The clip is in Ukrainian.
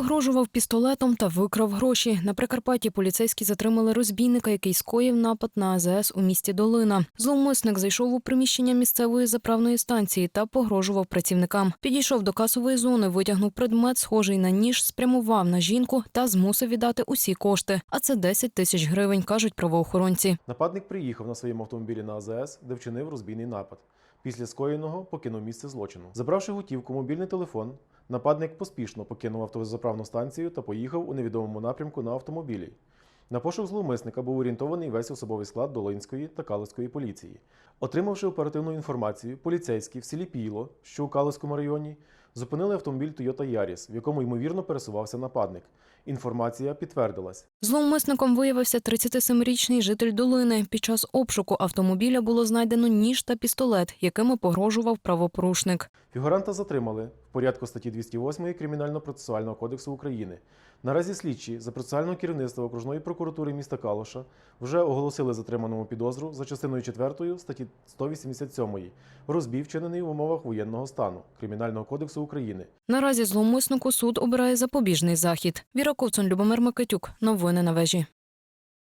Погрожував пістолетом та викрав гроші. На Прикарпатті поліцейські затримали розбійника, який скоїв напад на АЗС у місті Долина. Зловмисник зайшов у приміщення місцевої заправної станції та погрожував працівникам. Підійшов до касової зони, витягнув предмет, схожий на ніж, спрямував на жінку та змусив віддати усі кошти. А це 10 тисяч гривень, кажуть правоохоронці. Нападник приїхав на своєму автомобілі на АЗС, де вчинив розбійний напад. Після скоєного покинув місце злочину. Забравши готівку, мобільний телефон, нападник поспішно покинув автозаправну станцію та поїхав у невідомому напрямку на автомобілі. На пошук зловмисника був орієнтований весь особовий склад Долинської та Калицької поліції. Отримавши оперативну інформацію, поліцейські в селі Піло, що у Калицькому районі, зупинили автомобіль Toyota Yaris, в якому ймовірно пересувався нападник. Інформація підтвердилась. Зловмисником виявився 37-річний житель долини. Під час обшуку автомобіля було знайдено ніж та пістолет, якими погрожував правопорушник. Фігуранта затримали порядку статті 208 Кримінально-процесуального кодексу України. Наразі слідчі за процесуального керівництва окружної прокуратури міста Калуша вже оголосили затриманому підозру за частиною 4 статті 187 розбій, вчинений в умовах воєнного стану Кримінального кодексу України. Наразі зловмиснику суд обирає запобіжний захід. Віра Ковцун, Любомир Микитюк. Новини на вежі.